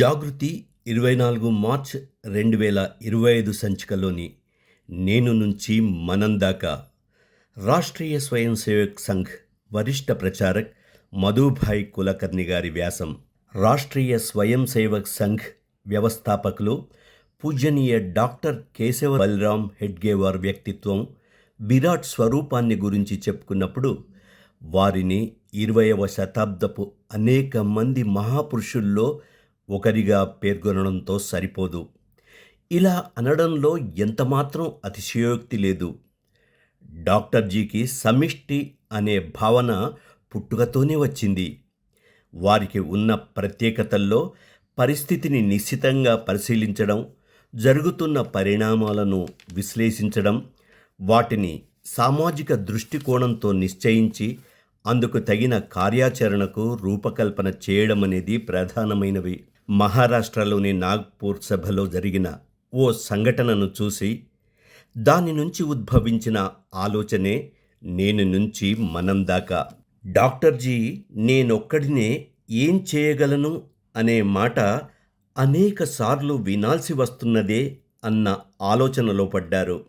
జాగృతి ఇరవై నాలుగు మార్చ్ రెండు వేల ఇరవై ఐదు సంచికలోని నేను నుంచి మనం దాకా రాష్ట్రీయ స్వయం సేవక్ సంఘ్ వరిష్ట ప్రచారక్ మధుభాయ్ కులకర్ణి గారి వ్యాసం రాష్ట్రీయ స్వయం సేవక్ సంఘ్ వ్యవస్థాపకులు పూజనీయ డాక్టర్ కేశవ బలరాం హెడ్గేవార్ వ్యక్తిత్వం విరాట్ స్వరూపాన్ని గురించి చెప్పుకున్నప్పుడు వారిని ఇరవయవ శతాబ్దపు అనేక మంది మహాపురుషుల్లో ఒకరిగా పేర్కొనడంతో సరిపోదు. ఇలా అనడంలో ఎంతమాత్రం అతిశయోక్తి లేదు. డాక్టర్ జీకి సమిష్టి అనే భావన పుట్టుకతోనే వచ్చింది. వారికి ఉన్న ప్రత్యేకతల్లో పరిస్థితిని నిశ్చితంగా పరిశీలించడం జరుగుతున్న పరిణామాలను విశ్లేషించడం వాటిని సామాజిక దృష్టికోణంతో నిశ్చయించి అందుకు తగిన కార్యాచరణకు రూపకల్పన చేయడం అనేది ప్రధానమైనవి. మహారాష్ట్రలోని నాగ్పూర్ సభలో జరిగిన ఓ సంఘటనను చూసి దాని నుంచి ఉద్భవించిన ఆలోచనే నేను నుంచి మనం దాకా. డాక్టర్జీ నేనొక్కడినే ఏం చేయగలను అనే మాట అనేక సార్లు వినాల్సి వస్తున్నదే అన్న ఆలోచనలో పడ్డారు.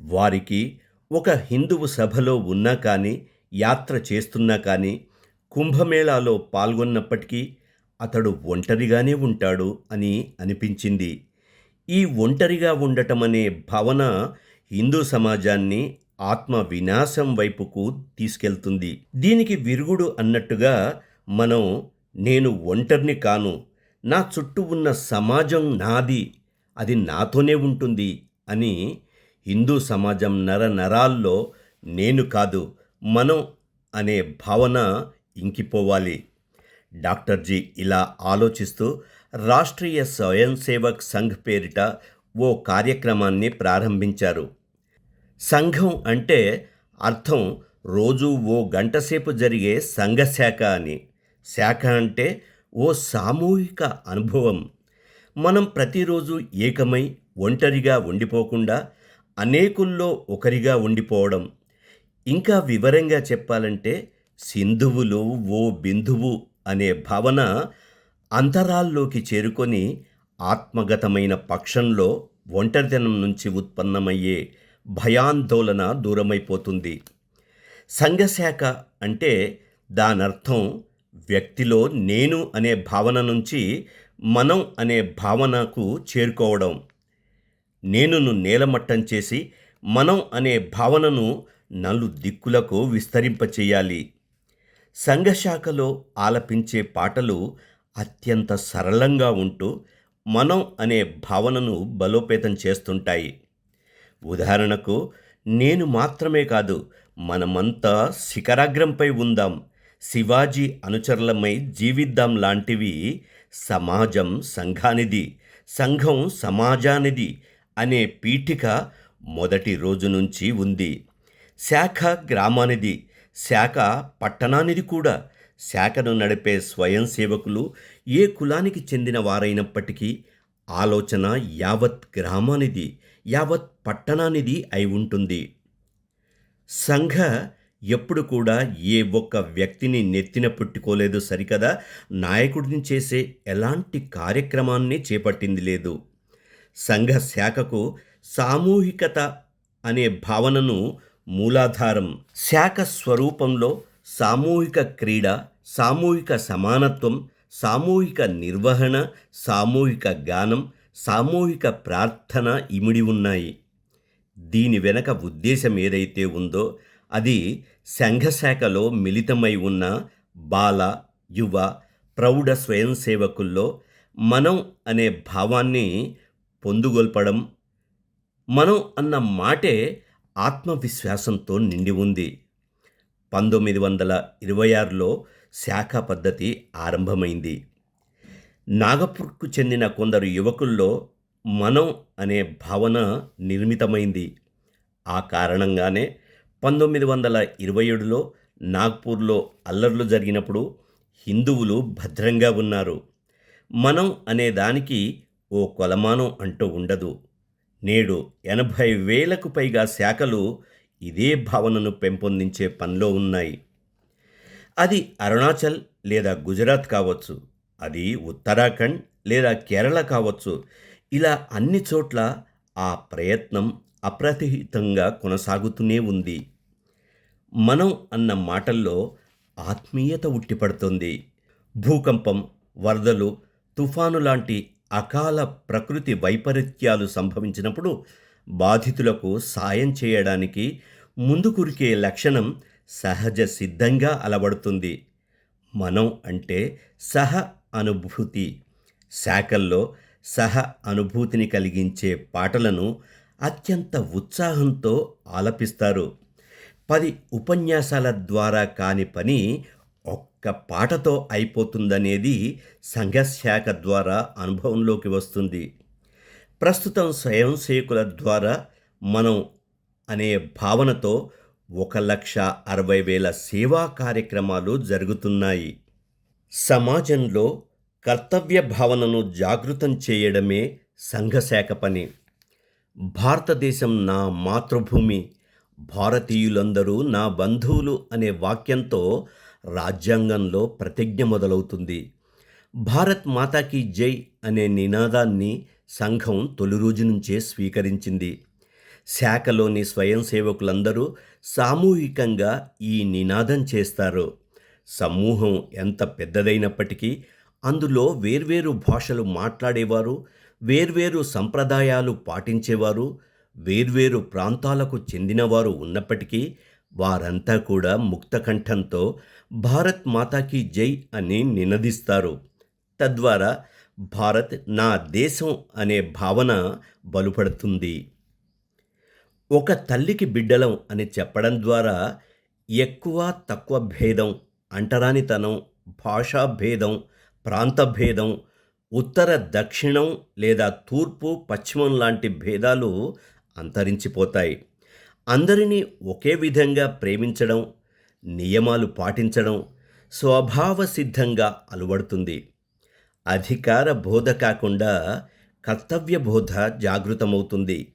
వారికి ఒక హిందువు సభలో ఉన్నా కానీ యాత్ర చేస్తున్నా కానీ కుంభమేళాలో పాల్గొన్నప్పటికీ అతడు ఒంటరిగానే ఉంటాడు అని అనిపించింది. ఈ ఒంటరిగా ఉండటం అనే భావన హిందూ సమాజాన్ని ఆత్మ వినాశం వైపుకు తీసుకెళ్తుంది. దీనికి విరుగుడు అన్నట్టుగా మనం నేను ఒంటరిని కాను నా చుట్టూ ఉన్న సమాజం నాది అది నాతోనే ఉంటుంది అని హిందూ సమాజం నర నరాల్లో నేను కాదు మనం అనే భావన ఇంకిపోవాలి. డాక్టర్జీ ఇలా ఆలోచిస్తూ రాష్ట్రీయ స్వయం సేవక్ సంఘ్ పేరిట ఓ కార్యక్రమాన్ని ప్రారంభించారు. సంఘం అంటే అర్థం రోజు ఓ గంటసేపు జరిగే సంఘ శాఖ అని. శాఖ అంటే ఓ సామూహిక అనుభవం. మనం ప్రతిరోజు ఏకమై ఒంటరిగా ఉండిపోకుండా అనేకుల్లో ఒకరిగా ఉండిపోవడం. ఇంకా వివరంగా చెప్పాలంటే సింధువులో ఓ బిందువు అనే భావన అంతరాల్లోకి చేరుకొని ఆత్మగతమైన పక్షంలో ఒంటరితనం నుంచి ఉత్పన్నమయ్యే భయాందోళన దూరమైపోతుంది. సంఘశాఖ అంటే దానర్థం వ్యక్తిలో నేను అనే భావన నుంచి మనం అనే భావనకు చేరుకోవడం. నేనును నేలమట్టం చేసి మనం అనే భావనను నలు దిక్కులకు విస్తరింపచేయాలి. సంఘశాఖలో ఆలపించే పాటలు అత్యంత సరళంగా ఉంటూ మనం అనే భావనను బలోపేతం చేస్తుంటాయి. ఉదాహరణకు నేను మాత్రమే కాదు మనమంతా శిఖరాగ్రంపై ఉందాం శివాజీ అనుచరులమై జీవిద్దాం లాంటివి సమాజం సంఘానిది సంఘం సమాజానిది అనే పీఠిక మొదటి రోజు నుంచి ఉంది. శాఖ గ్రామానిది శాఖ పట్టణానిది కూడా. శాఖను నడిపే స్వయం సేవకులు ఏ కులానికి చెందిన వారైనప్పటికీ ఆలోచన యావత్ గ్రామానిది యావత్ పట్టణానిది అయి ఉంటుంది. సంఘ ఎప్పుడు కూడా ఏ ఒక్క వ్యక్తిని నెత్తిన పుట్టుకోలేదు సరికదా. నాయకుడిని చేసే ఎలాంటి కార్యక్రమాన్ని చేపట్టింది లేదు. సంఘ శాఖకు సామూహికత అనే భావనను మూలాధారం. శాఖ స్వరూపంలో సామూహిక క్రీడ సామూహిక సమానత్వం సామూహిక నిర్వహణ సామూహిక గానం సామూహిక ప్రార్థన ఇమిడి ఉన్నాయి. దీని వెనక ఉద్దేశం ఏదైతే ఉందో అది సంఘశాఖలో మిళితమై ఉన్న బాల యువ ప్రౌఢ స్వయం సేవకుల్లో మనం అనే భావాన్ని పొందుగొల్పడం మనం అన్న మాటే ఆత్మవిశ్వాసంతో నిండి ఉంది. పంతొమ్మిది వందల ఇరవై ఆరులో శాఖ పద్ధతి ఆరంభమైంది. నాగపూర్కు చెందిన కొందరు యువకుల్లో మనం అనే భావన నిర్మితమైంది. ఆ కారణంగానే పంతొమ్మిది వందల ఇరవై ఏడులో నాగ్పూర్లో అల్లర్లు జరిగినప్పుడు హిందువులు భద్రంగా ఉన్నారు. మనం అనే దానికి ఓ కొలమానం అంటూ ఉండదు. నేడు ఎనభై వేలకు పైగా శాఖలు ఇదే భావనను పెంపొందించే పనిలో ఉన్నాయి. అది అరుణాచల్ లేదా గుజరాత్ కావచ్చు అది ఉత్తరాఖండ్ లేదా కేరళ కావచ్చు. ఇలా అన్ని చోట్ల ఆ ప్రయత్నం అప్రతిహితంగా కొనసాగుతూనే ఉంది. మనం అన్న మాటల్లో ఆత్మీయత ఉట్టిపడుతుంది. భూకంపం వరదలు తుఫాను లాంటి అకాల ప్రకృతి వైపరీత్యాలు సంభవించినప్పుడు బాధితులకు సాయం చేయడానికి ముందుకురికే లక్షణం సహజ సిద్ధంగా అలవడుతుంది. మనం అంటే సహ అనుభూతి. శాఖల్లో సహ అనుభూతిని కలిగించే పాటలను అత్యంత ఉత్సాహంతో ఆలపిస్తారు. పది ఉపన్యాసాల ద్వారా కాని పని ఒక్క పాటతో అయిపోతుందనేది సంఘశాఖ ద్వారా అనుభవంలోకి వస్తుంది. ప్రస్తుతం స్వయం సేవకుల ద్వారా మనం అనే భావనతో ఒక లక్ష అరవై వేల సేవా కార్యక్రమాలు జరుగుతున్నాయి. సమాజంలో కర్తవ్య భావనను జాగృతం చేయడమే సంఘశాఖ పని. భారతదేశం నా మాతృభూమి భారతీయులందరూ నా బంధువులు అనే వాక్యంతో రాజ్యాంగంలో ప్రతిజ్ఞ మొదలవుతుంది. భారత్ మాతాకి జై అనే నినాదాన్ని సంఘం తొలి రోజు నుంచే స్వీకరించింది. శాఖలోని స్వయం సేవకులందరూ సామూహికంగా ఈ నినాదం చేస్తారు. సమూహం ఎంత పెద్దదైనప్పటికీ అందులో వేర్వేరు భాషలు మాట్లాడేవారు వేర్వేరు సంప్రదాయాలు పాటించేవారు వేర్వేరు ప్రాంతాలకు చెందినవారు ఉన్నప్పటికీ వారంతా కూడా ముక్తకంఠంతో భారత్ మాతాకి జై అని నినదిస్తారు. తద్వారా భారత్ నా దేశం అనే భావన బలుపడుతుంది. ఒక తల్లికి బిడ్డలం అని చెప్పడం ద్వారా ఎక్కువ తక్కువ భేదం అంటరానితనం భాషా భేదం ప్రాంత భేదం ఉత్తర దక్షిణం లేదా తూర్పు పశ్చిమం లాంటి భేదాలు అంతరించిపోతాయి. అందరినీ ఒకే విధంగా ప్రేమించడం నియమాలు పాటించడం స్వభావ సిద్ధంగా అలవడుతుంది. అధికార బోధ కాకుండా కర్తవ్య బోధ జాగృతమవుతుంది.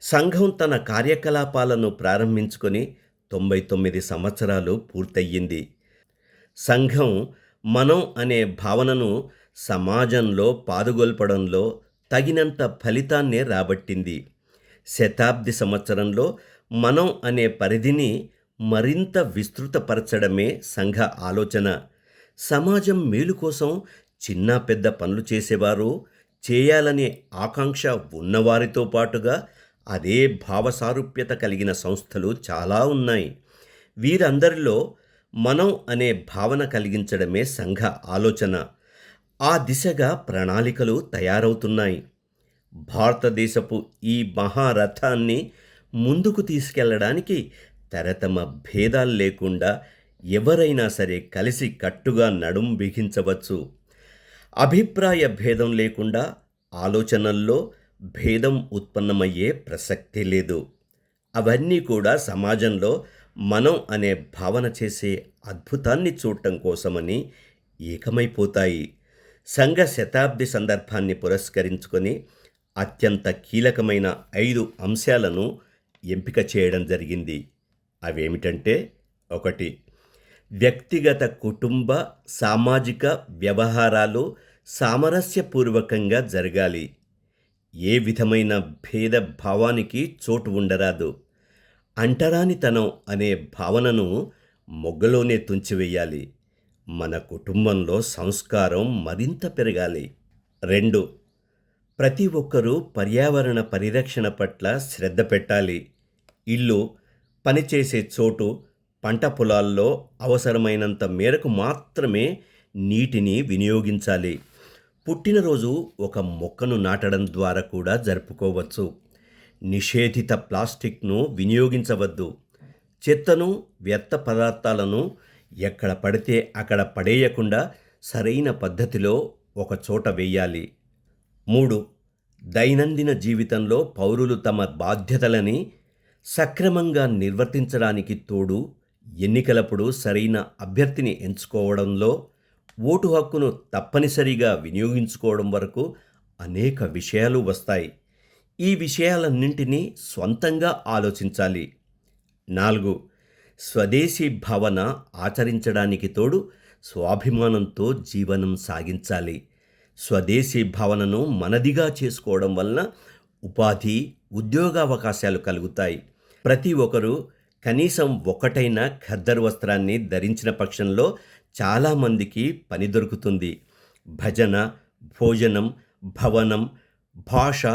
సంఘం తన కార్యకలాపాలను ప్రారంభించుకొని తొంభై తొమ్మిది సంవత్సరాలు పూర్తయ్యింది. సంఘం మనం అనే భావనను సమాజంలో పాదుగొల్పడంలో తగినంత ఫలితాన్నే రాబట్టింది. శతాబ్ది సంవత్సరంలో మనం అనే పరిధిని మరింత విస్తృతపరచడమే సంఘ ఆలోచన. సమాజం మేలు కోసం చిన్న పెద్ద పనులు చేసేవారు చేయాలనే ఆకాంక్ష ఉన్నవారితో పాటుగా అదే భావసారూప్యత కలిగిన సంస్థలు చాలా ఉన్నాయి. వీరందరిలో మనం అనే భావన కలిగించడమే సంఘ ఆలోచన. ఆ దిశగా ప్రణాళికలు తయారవుతున్నాయి. భారతదేశపు ఈ మహారథాన్ని ముందుకు తీసుకెళ్ళడానికి తరతమ భేదాలు లేకుండా ఎవరైనా సరే కలిసి కట్టుగా నడుం బిగించవచ్చు. అభిప్రాయ భేదం లేకుండా ఆలోచనల్లో భేదం ఉత్పన్నమయ్యే ప్రసక్తి లేదు. అవన్నీ కూడా సమాజంలో మనం అనే భావన చేసే అద్భుతాన్ని చూడటం కోసమని ఏకమైపోతాయి. సంఘ శతాబ్ది సందర్భాన్ని పురస్కరించుకొని అత్యంత కీలకమైన ఐదు అంశాలను ఎంపిక చేయడం జరిగింది. అవేమిటంటే ఒకటి వ్యక్తిగత కుటుంబ సామాజిక వ్యవహారాలు సామరస్యపూర్వకంగా జరగాలి. ఏ విధమైన భేద భావానికి చోటు ఉండరాదు. అంటరానితనం అనే భావనను మొగ్గలోనే తుంచివేయాలి. మన కుటుంబంలో సంస్కారం మరింత పెరగాలి. రెండు ప్రతి ఒక్కరూ పర్యావరణ పరిరక్షణ పట్ల శ్రద్ధ పెట్టాలి. ఇల్లు పనిచేసే చోటు పంట పొలాల్లో అవసరమైనంత మేరకు మాత్రమే నీటిని వినియోగించాలి. పుట్టినరోజు ఒక మొక్కను నాటడం ద్వారా కూడా జరుపుకోవచ్చు. నిషేధిత ప్లాస్టిక్ను వినియోగించవద్దు. చెత్తను వ్యర్థ పదార్థాలను ఎక్కడ పడితే అక్కడ పడేయకుండా సరైన పద్ధతిలో ఒక చోట వేయాలి. మూడు దైనందిన జీవితంలో పౌరులు తమ బాధ్యతలని సక్రమంగా నిర్వర్తించడానికి తోడు ఎన్నికలప్పుడు సరైన అభ్యర్థిని ఎంచుకోవడంలో ఓటు హక్కును తప్పనిసరిగా వినియోగించుకోవడం వరకు అనేక విషయాలు వస్తాయి. ఈ విషయాలన్నింటినీ స్వంతంగా ఆలోచించాలి. నాలుగు స్వదేశీ భావన ఆచరించడానికి తోడు స్వాభిమానంతో జీవనం సాగించాలి. స్వదేశీ భావనను మనదిగా చేసుకోవడం వలన ఉపాధి ఉద్యోగావకాశాలు కలుగుతాయి. ప్రతి ఒక్కరూ కనీసం ఒకటైన ఖద్దరు వస్త్రాన్ని ధరించిన పక్షంలో చాలామందికి పని దొరుకుతుంది. భజన భోజనం భవనం భాష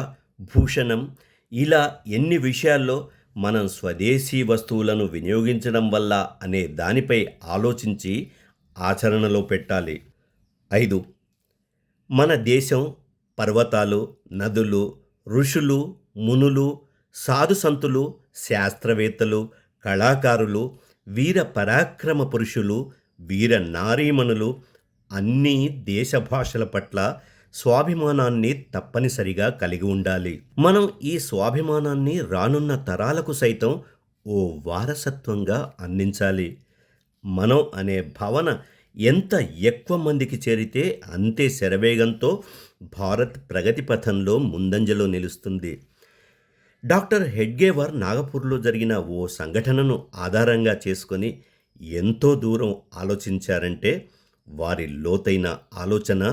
భూషణం ఇలా ఎన్ని విషయాల్లో మనం స్వదేశీ వస్తువులను వినియోగించడం వల్ల అనే దానిపై ఆలోచించి ఆచరణలో పెట్టాలి. ఐదు. మన దేశం పర్వతాలు నదులు ఋషులు మునులు సాధుసంతులు శాస్త్రవేత్తలు కళాకారులు వీర పరాక్రమ పురుషులు వీర నారీమణులు అన్నీ దేశ భాషల పట్ల స్వాభిమానాన్ని తప్పనిసరిగా కలిగి ఉండాలి. మనం ఈ స్వాభిమానాన్ని రానున్న తరాలకు సైతం ఓ వారసత్వంగా అందించాలి. మనం అనే భావన ఎంత ఎక్కువ మందికి చేరితే అంతే శరవేగంతో భారత్ ప్రగతి పథంలో ముందంజలో నిలుస్తుంది. డాక్టర్ హెడ్గేవర్ నాగపూర్లో జరిగిన ఓ సంఘటనను ఆధారంగా చేసుకొని ఎంతో దూరం ఆలోచించారంటే వారి లోతైన ఆలోచన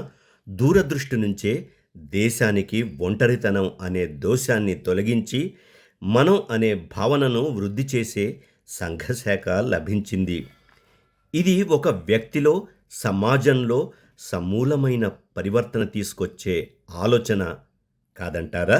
దూరదృష్టి నుంచే దేశానికి ఒంటరితనం అనే దోషాన్ని తొలగించి మనం అనే భావనను వృద్ధి చేసే సంఘశాఖ లభించింది. ఇది ఒక వ్యక్తిలో సమాజంలో సమూలమైన పరివర్తన తీసుకొచ్చే ఆలోచన కాదంటారా?